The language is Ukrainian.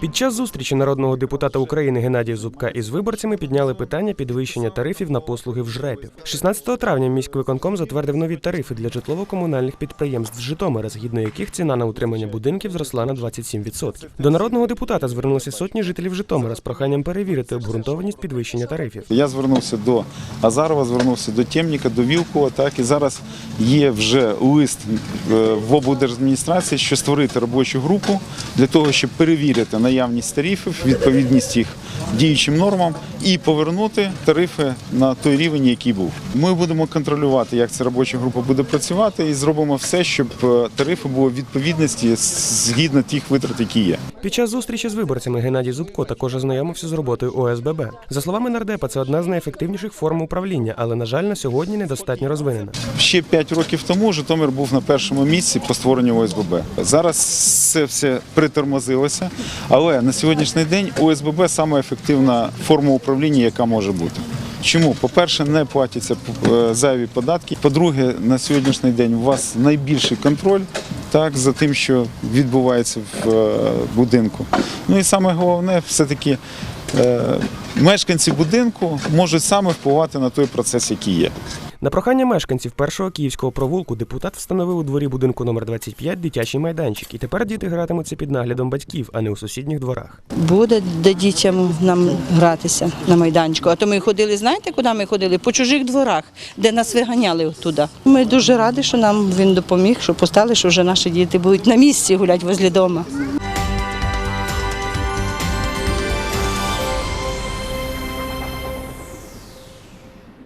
Під час зустрічі народного депутата України Геннадія Зубка із виборцями підняли питання підвищення тарифів на послуги в ЖРЕПів. 16 травня міськвиконком затвердив нові тарифи для житлово-комунальних підприємств Житомира, згідно яких ціна на утримання будинків зросла на 27%. До народного депутата звернулися сотні жителів Житомира з проханням перевірити обґрунтованість підвищення тарифів. Я звернувся до Азарова, звернувся до Темніка, до Вілкова. Так і зараз є вже лист е, в облдержадміністрації, що створити робочу групу для того, щоб перевірити наявність тарифів, відповідність їх діючим нормам і повернути тарифи на той рівень, який був. Ми будемо контролювати, як ця робоча група буде працювати, і зробимо все, щоб е, тарифи були в відповідності згідно тих витрат, які є. Під час зустрічі з виборцями Геннадій Зубко також ознайомився з роботою ОСББ. За словами нардепа, це одна з найефективніших форм управління, але на жаль, на сьогодні недостатньо розвинена. Ще 5 років тому Житомир був на першому місці по створенню ОСББ. Зараз це все притормозилося, але на сьогоднішній день ОСББ саме ефективна форма управління, яка може бути. Чому? По-перше, не платяться е, зайві податки. По-друге, на сьогоднішній день у вас найбільший контроль так, за тим, що відбувається в е, будинку. Ну і саме головне, все-таки е, мешканці будинку можуть саме впливати на той процес, який є. На прохання мешканців першого київського провулку депутат встановив у дворі будинку номер 25 дитячий майданчик, і тепер діти гратимуться під наглядом батьків, а не у сусідніх дворах. Буде де дітям нам гратися на майданчику. А то ми ходили, знаєте, куди ми ходили? По чужих дворах, де нас виганяли туди. Ми дуже раді, що нам він допоміг, що постали, що вже наші діти будуть на місці гуляти возле дому.